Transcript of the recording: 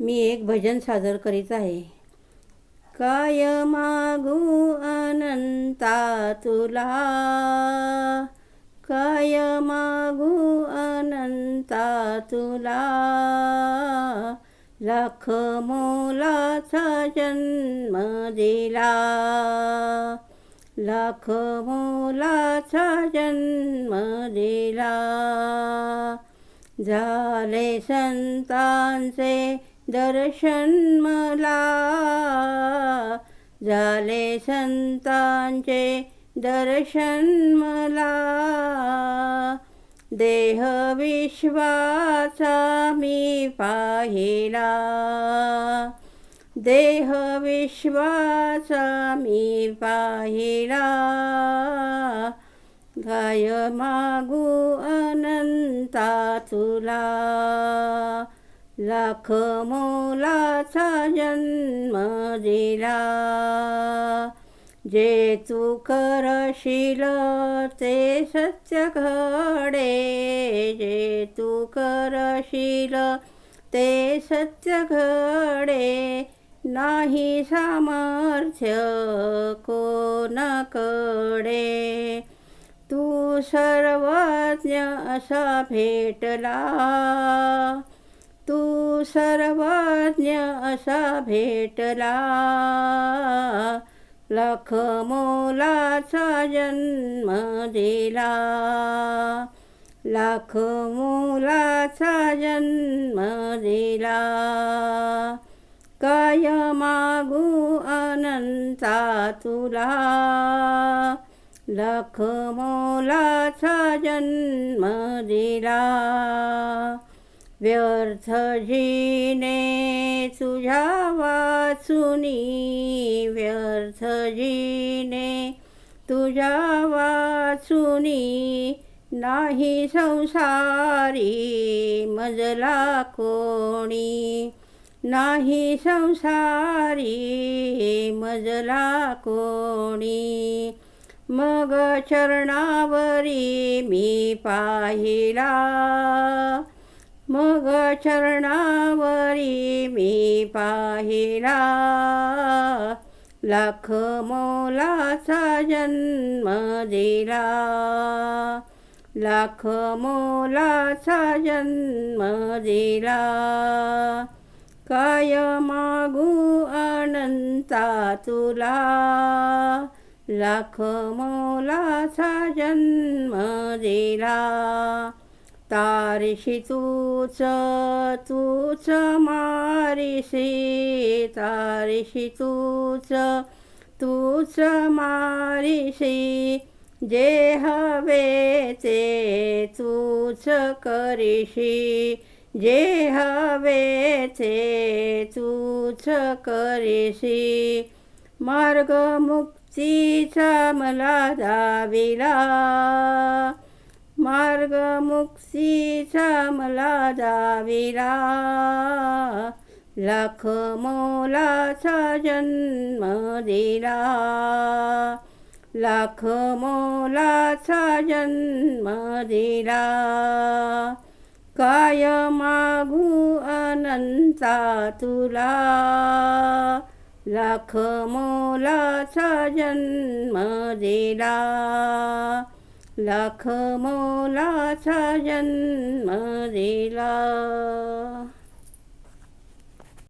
मी एक भजन सादर करीत आहे. काय मागू अनंता तुला? काय मागू अनंता तुला? लाख मोलाचा जन्म दिला. लाख मोलाचा जन्म दिला. झाले संतांचे दर्शन मला. झाले संतांचे दर्शन मला. देह विश्वाचा मी पाहिला. देह विश्वाचा मी पाहिला. गाय मागू अनंता तुला. लाख मोलाचा जन्म दिला. जे तू करशील ते सत्य घडे. जे तू करशील ते सत्य घडे. नाही सामर्थ्य कोणाकडे? तू सर्वज्ञ असा भेटला. सर्वज्ञ असा भेटला. लाख मोलाचा जन्म दिला. लाख मोलाचा जन्म दिला. काय मागू अनंता तुला? लाख मोलाचा जन्म दिला. व्यर्थ जीने तुझ्या वाचुनी व्यर्थ जीने तुझ्या वाचुनी नाही संसारी मजला कोणी नाही संसारी मजला कोणी. मग चरणावरी मी पाहिला मग चरणावरी मी पाहिला. लाख मोलाचा जन्म दिला. लाख मोलाचा जन्म दिला. काय मागू अनंता तुला? लाख मोलाचा जन्म दिला. तारिशी तूच तूच मारिशी तारशी तूच तूच मारिशी जे हवे ते तूच करीशी जे हवे ते तूच करीशी. मार्ग मुक्तीचा मला दाविला. मुक्तीचा मला दाविला लाख मोलाचा जन्म दिला. लाख मोलाचा जन्म दिला. काय मागू अनंता तुला? लाख मोलाचा जन्म दिला. लाख मोलाचा जन्म दिला.